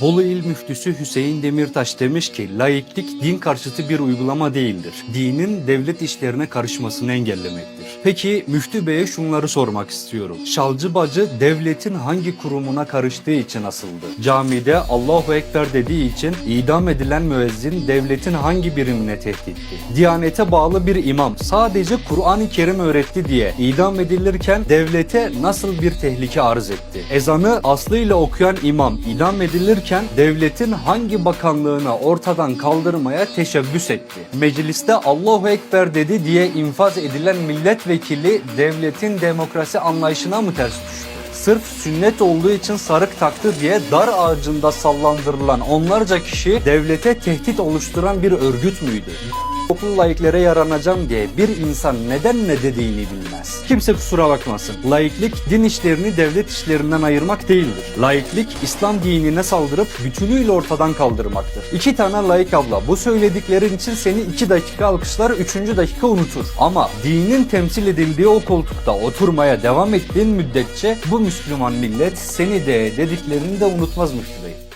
Bolu İl Müftüsü Hüseyin Demirtaş demiş ki laiklik din karşıtı bir uygulama değildir. Dinin devlet işlerine karışmasını engellemektir. Peki Müftü Bey'e şunları sormak istiyorum. Şalcı bacı devletin hangi kurumuna karıştığı için asıldı? Camide Allahu Ekber dediği için idam edilen müezzin devletin hangi birimine tehditti? Diyanete bağlı bir imam sadece Kur'an-ı Kerim öğretti diye idam edilirken devlete nasıl bir tehlike arz etti? Ezanı aslıyla okuyan imam idam edilirken devletin hangi bakanlığına ortadan kaldırmaya teşebbüs etti? Mecliste Allahu Ekber dedi diye infaz edilen milletvekili devletin demokrasi anlayışına mı ters düştü? Sırf sünnet olduğu için sarık taktı diye dar ağacında sallandırılan onlarca kişi devlete tehdit oluşturan bir örgüt müydü? Okul laiklere yaranacağım diye bir insan neden ne dediğini bilmez. Kimse kusura bakmasın. Laiklik din işlerini devlet işlerinden ayırmak değildir. Laiklik İslam dinine saldırıp bütünüyle ortadan kaldırmaktır. İki tane laik abla bu söylediklerin için seni iki dakika alkışlar, üçüncü dakika unutur. Ama dinin temsil edildiği o koltukta oturmaya devam ettiğin müddetçe bu Müslüman millet seni de dediklerini de unutmaz Müftü Bey.